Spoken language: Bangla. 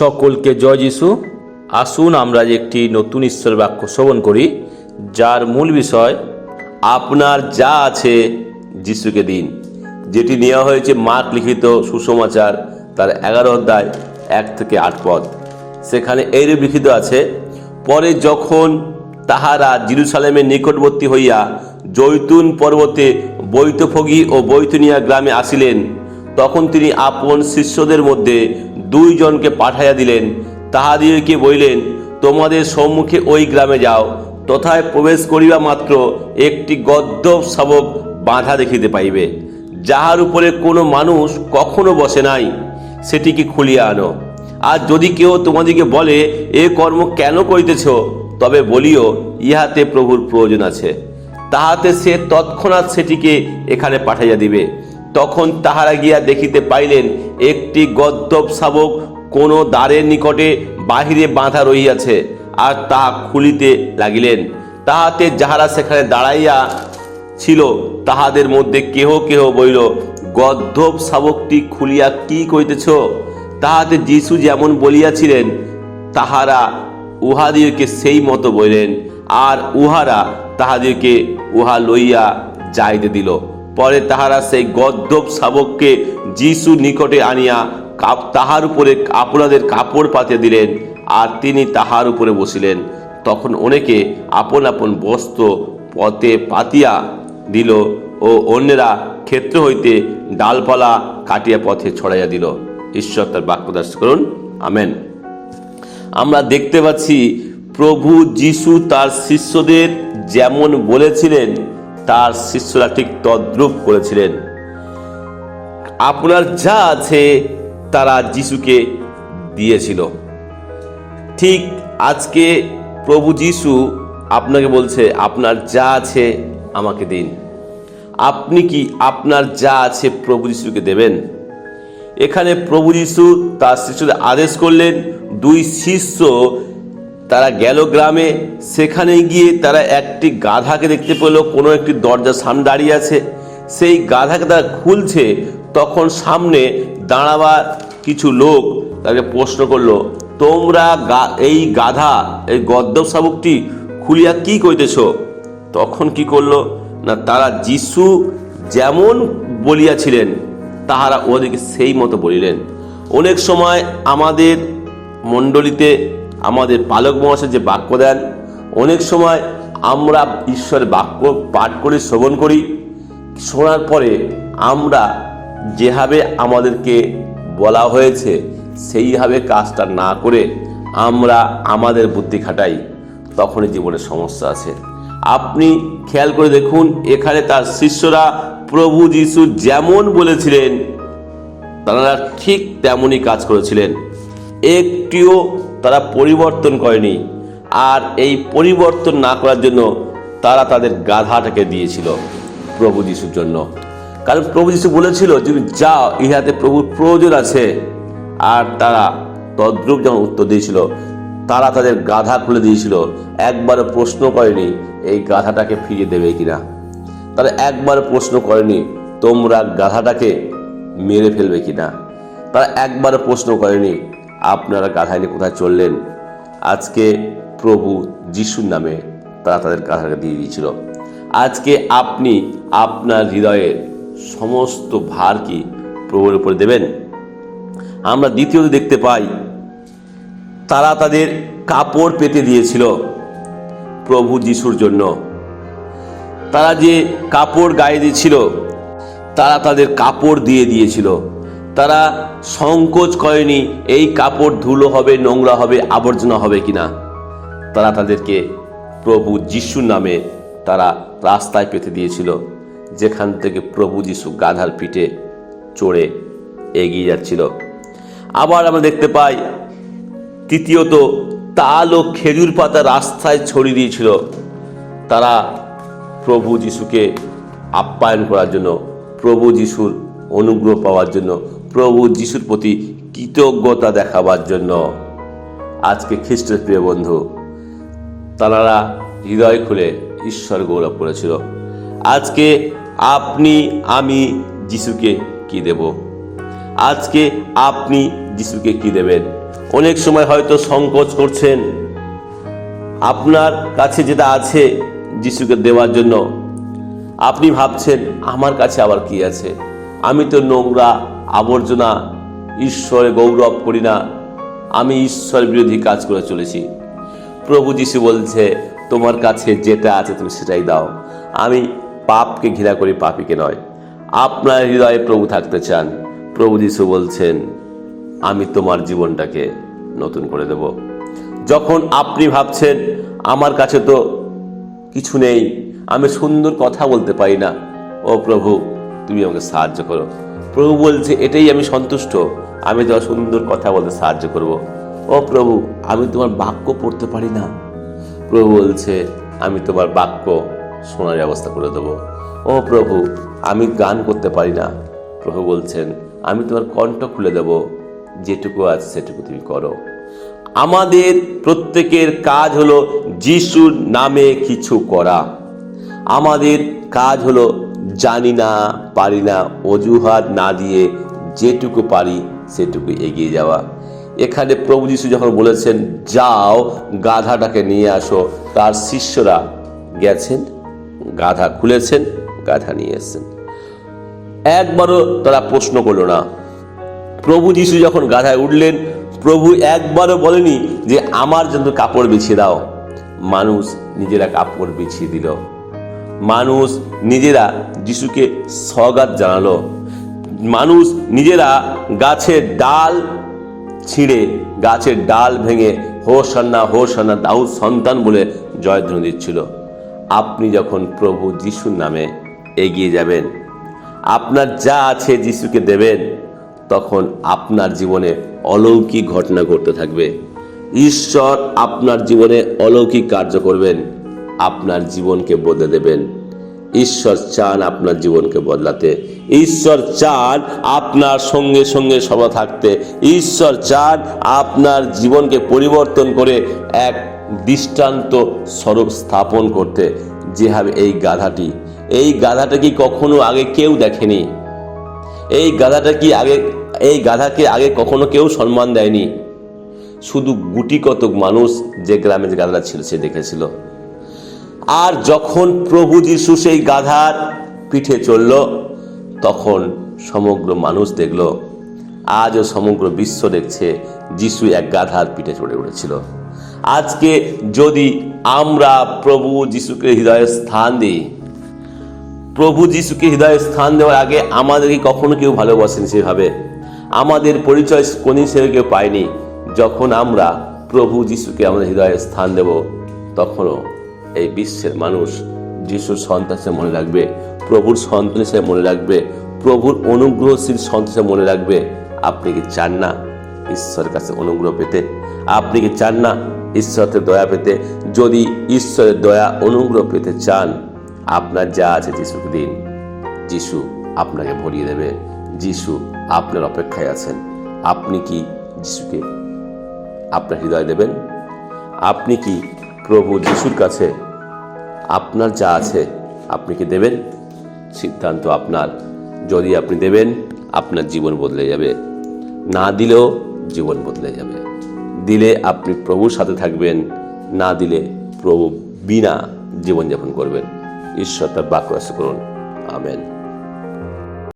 সকলকে জয় যিশু। আসুন আমরা একটি নতুন ঈশ্বর বাক্য শ্রবণ করি, যার মূল বিষয়, আপনার যা আছে যিশুকে দিন। যেটি নেওয়া হয়েছে মার্ক লিখিত সুসমাচার, তার এগারো অধ্যায়, এক থেকে আট পদ। সেখানে এইরূপ লিখিত আছে, পরে যখন তাহারা জিরুসালেমের নিকটবর্তী হইয়া জৈতুন পর্বতে বৈতফগি ও বৈতনিয়া গ্রামে আসিলেন, তখন তিনি আপন শিষ্যদের মধ্যে দুইজনকে পাঠাইয়া দিলেন। তাহাদিগকে বলিলেন, তোমাদের সম্মুখে ওই গ্রামে যাও। তথায় প্রবেশ করিবা মাত্র একটি গদ্য শাবক বাঁধা দেখিতে পাইবে। যাহার উপরে কোনো মানুষ কখনো বসে নাই, সেটিকে খুলিয়া আনো। আর যদি কেউ তোমাদিকে বলে, এ কর্ম কেন করিতেছ? তবে বলিও, ইহাতে প্রভুর প্রয়োজন আছে। তাহাতে সে তৎক্ষণাৎ সেটিকে এখানে পাঠাইয়া দিবে। তখন তাহারা গিয়া দেখিতে পাইলেন, একটি গদ্যব শাবক কোনো দ্বারের নিকটে বাহিরে বাঁধা রহিয়াছে, আর তাহা খুলিতে লাগিলেন। তাহাতে যাহারা সেখানে দাঁড়াইয়া ছিল, তাহাদের মধ্যে কেহ কেহ বইল গদ্ধব শাবকটি খুলিয়া কি করিতেছ? তাহাতে যিশু যেমন বলিয়াছিলেন, তাহারা উহাদিওকে সেই মতো বললেন, আর উহারা তাহাদিওকে উহা লইয়া যাইতে দিল। পরে তাহারা সেই গদ্ধব শাবককে যিশু নিকটে আনিয়া কাপ তাহার উপরে আপনাদের কাপড় পাতে দিলেন, আর তিনি তাহার উপরে বসিলেন। তখন অনেকে আপন আপন বস্ত্র পথে পাতিয়া দিল ও অন্যেরা ক্ষেত্র হইতে ডালপালা কাটিয়া পথে ছড়াইয়া দিল। ঈশ্বর তার বাক্যদাস করুন। আমেন। আমরা দেখতে পাচ্ছি প্রভু যিশু তার শিষ্যদের যেমন বলেছিলেন তার শিষ্যরা ঠিক তদ্রূপ করেছিলেন আপনার যা আছে তারা যিশুকে দিয়েছিল। ঠিক আজকে প্রভু যিশু আপনাকে বলছে, আপনার যা আছে আমাকে দিন। আপনি কি আপনার যা আছে প্রভু যিশুকে দেবেন? এখানে প্রভু যিশু তার শিষ্যদের আদেশ করলেন, দুই শিষ্য তারা গেল গ্রামে, সেখানে গিয়ে তারা একটি গাধাকে দেখতে পেল, কোনো একটি দরজার সামনে দাঁড়িয়ে আছে। সেই গাধাকে তারা খুলছে, তখন সামনে দাঁড়াবার কিছু লোক তাকে প্রশ্ন করল, তোমরা এই গাধা, এই গদ্দব শাবকটি খুলিয়া কি করিতেছ? তখন কি করল, না, তারা যিশু যেমন বলিয়াছিলেন, তাহারা ওদেরকে সেই মতো বলিলেন। অনেক সময় আমাদের মণ্ডলীতে আমাদের পালক মহাশয় যে বাক্য দেন, অনেক সময় আমরা ঈশ্বরের বাক্য পাঠ করি, শ্রবণ করি, শোনার পরে আমরা যেভাবে আমাদেরকে বলা হয়েছে, সেইভাবে কাজটা না করে আমরা আমাদের বুদ্ধি খাটাই, তখনই জীবনে সমস্যা আছে। আপনি খেয়াল করে দেখুন, এখানে তার শিষ্যরা প্রভু যিশু যেমন বলেছিলেন, তারা ঠিক তেমনই কাজ করেছিলেন। একটিও তারা পরিবর্তন করেনি। আর এই পরিবর্তন না করার জন্য তারা তাদের গাধাটাকে দিয়েছিল প্রভু যিশুর জন্য। কারণ প্রভু যিশু বলেছিল, তুমি যাও, ইহাতে প্রভুর প্রয়োজন আছে। আর তারা তদ্রুপ যেমন উত্তর দিয়েছিল, তারা তাদের গাধা খুলে দিয়েছিল, একবারও প্রশ্ন করেনি, এই গাধাটাকে ফিরিয়ে দেবে কিনা? তারা একবার প্রশ্ন করেনি, তোমরা গাধাটাকে মেরে ফেলবে কিনা? তারা একবার প্রশ্ন করেনি আপনারা নিয়ে কোথায় চললেন? আজকে প্রভু যিশুর নামে তারা তাদের গাধাকে দিয়ে দিয়েছিল। আজকে আপনি আপনার হৃদয়ের সমস্ত ভার কি প্রভুর উপরে দেবেন? আমরা দ্বিতীয়ত দেখতে পাই, তারা তাদের কাপড় পেতে দিয়েছিল প্রভু যিশুর জন্য। তারা যে কাপড় গায়ে দিয়েছিল, তারা তাদের কাপড় দিয়ে দিয়েছিল। তারা সংকোচ করেনি, এই কাপড় ধুলো হবে, নোংরা হবে, আবর্জনা হবে কিনা। তারা তাদেরকে প্রভু যিশুর নামে তারা রাস্তায় পেতে দিয়েছিল, যেখান থেকে প্রভু যিশু গাধার পিঠে চড়ে এগিয়ে যাচ্ছিল। আবার আমরা দেখতে পাই, তৃতীয়ত তাল ও খেজুর পাতা রাস্তায় ছড়িয়ে দিয়েছিল। তারা প্রভু যিশুকে আপ্যায়ন করার জন্য, প্রভু যিশুর অনুগ্রহ পাওয়ার জন্য প্রভু যিশুর প্রতি কৃতজ্ঞতা দেখাবার জন্য। আজকে খ্রিস্টের প্রিয় বন্ধু তারা হৃদয় খুলে ঈশ্বর গৌরব করেছিল। আজকে আপনি, আমি যিশুকে কি দেব? আজকে আপনি যিশুকে কি দেবেন? অনেক সময় হয়তো সংকোচ করছেন। আপনার কাছে যেটা আছে যিশুকে দেওয়ার জন্য, আপনি ভাবছেন, আমার কাছে আবার কি আছে? আমি তো নোংরা আবর্জনা ঈশ্বরে গৌরব করি না, আমি ঈশ্বর বিরোধী কাজ করে চলেছি। প্রভু যিশু বলছে, তোমার কাছে যেটা আছে তুমি সেটাই দাও। আমি পাপকে ঘৃণা করি, পাপিকে নয়। আপনার হৃদয়ে প্রভু থাকতে চান। প্রভু যিশু বলছেন, আমি তোমার জীবনটাকে নতুন করে দেব। যখন আপনি ভাবছেন, আমার কাছে তো কিছু নেই, আমি সুন্দর কথা বলতে পারি না, ও প্রভু, তুমি আমাকে সাহায্য করো। প্রভু বলছে, এটাই আমি সন্তুষ্ট। আমি তোমার সুন্দর কথা বলতে সাহায্য করব। ও প্রভু, আমি তোমার বাক্য পড়তে পারি না? প্রভু বলছে, আমি তোমার বাক্য শোনার ব্যবস্থা করে দেবো। ও প্রভু, আমি গান করতে পারি না। প্রভু বলছেন, আমি তোমার কণ্ঠ খুলে দেব। যেটুকু আছে সেটুকু তুমি করো। আমাদের প্রত্যেকের কাজ হলো যিশুর নামে কিছু করা। আমাদের কাজ হলো জানি না, পারি না, অজুহাত না দিয়ে যেটুকু পারি সেটুকু এগিয়ে যাওয়া। এখানে প্রভু যিশু যখন বলেছেন, যাও, গাধাটাকে নিয়ে আসো। তার শিষ্যরা গেছেন, গাধা খুলেছেন, গাধা নিয়ে এসেছেন। একবারও তারা প্রশ্ন করল না। প্রভু যিশু যখন গাধায় উঠলেন, প্রভু একবারও বলেনি যে, আমার জন্য কাপড় বিছিয়ে দাও। মানুষ নিজেরা কাপড় বিছিয়ে দিল। মানুষ নিজেরা যিশুকে স্বগাত জানালো। মানুষ নিজেরা গাছের ডাল ছিঁড়ে, গাছের ডাল ভেঙে হোসান্না হোসান্না দাউদ সন্তান বলে জয়ধ্বনি দিচ্ছিল। আপনি যখন প্রভু যিশুর নামে এগিয়ে যাবেন, আপনার যা আছে যিশুকে দেবেন, তখন আপনার জীবনে অলৌকিক ঘটনা ঘটতে থাকবে। ঈশ্বর আপনার জীবনে অলৌকিক কার্য করবেন। আপনার জীবনকে বদলে দেবেন। ঈশ্বর চান আপনার জীবনকে বদলাতে। ঈশ্বর চান আপনার সঙ্গে সঙ্গে সভা থাকতে। ঈশ্বর চান আপনার জীবনকে পরিবর্তন করে এক দৃষ্টান্ত স্বরূপ স্থাপন করতে। যেভাবে এই গাধাটি। এই গাধাটা কি কখনো আগে কেউ দেখেনি? এই গাধাটা কি আগে, এই গাধাকে আগে কখনো কেউ সম্মান দেয়নি? শুধু গুটি কতক মানুষ যে গ্রামে যে গাধাটা ছিল, সে দেখেছিল। আর যখন প্রভু যিশু সেই গাধার পিঠে চলল, তখন সমগ্র মানুষ দেখল, আজও সমগ্র বিশ্ব দেখছে যিশু এক গাধার পিঠে চড়ে উঠেছিল। আজকে যদি আমরা প্রভু যিশুকে হৃদয়ে স্থান দিই, প্রভু যিশুকে হৃদয়ে স্থান দেওয়ার আগে আমাদেরকে কখনো কেউ ভালোবাসেনি সেভাবে। আমাদের পরিচয় কোন হিসেবে কেউ পায়নি। যখন আমরা প্রভু যিশুকে আমাদের হৃদয়ে স্থান দেব, তখনও এই বিশ্বের মানুষ যিশুর সন্তান মনে রাখবে, প্রভুর সন্তান হিসেবে মনে রাখবে, প্রভুর অনুগ্রহশীল সন্তান হিসেবে মনে রাখবে। আপনি কি চান না ঈশ্বরের কাছে অনুগ্রহ পেতে? আপনি কি চান না ঈশ্বরের দয়া পেতে? যদি ঈশ্বরের দয়া অনুগ্রহ পেতে চান, আপনার যা আছে যিশুকে দিন, যিশু আপনাকে ভরিয়ে দেবে। যিশু আপনার অপেক্ষায় আছেন। আপনি কি যিশুকে আপনার হৃদয় দেবেন? আপনি কি প্রভু যিশুর কাছে আপনার যা আছে আপনি কি দেবেন? সিদ্ধান্ত আপনার। যদি আপনি দেবেন, আপনার জীবন বদলে যাবে। না দিলেও জীবন বদলে যাবে। দিলে আপনি প্রভুর সাথে থাকবেন, না দিলে প্রভু বিনা জীবনযাপন করবেন। ঈশ্বর তার বাক্য করুন। আমেন।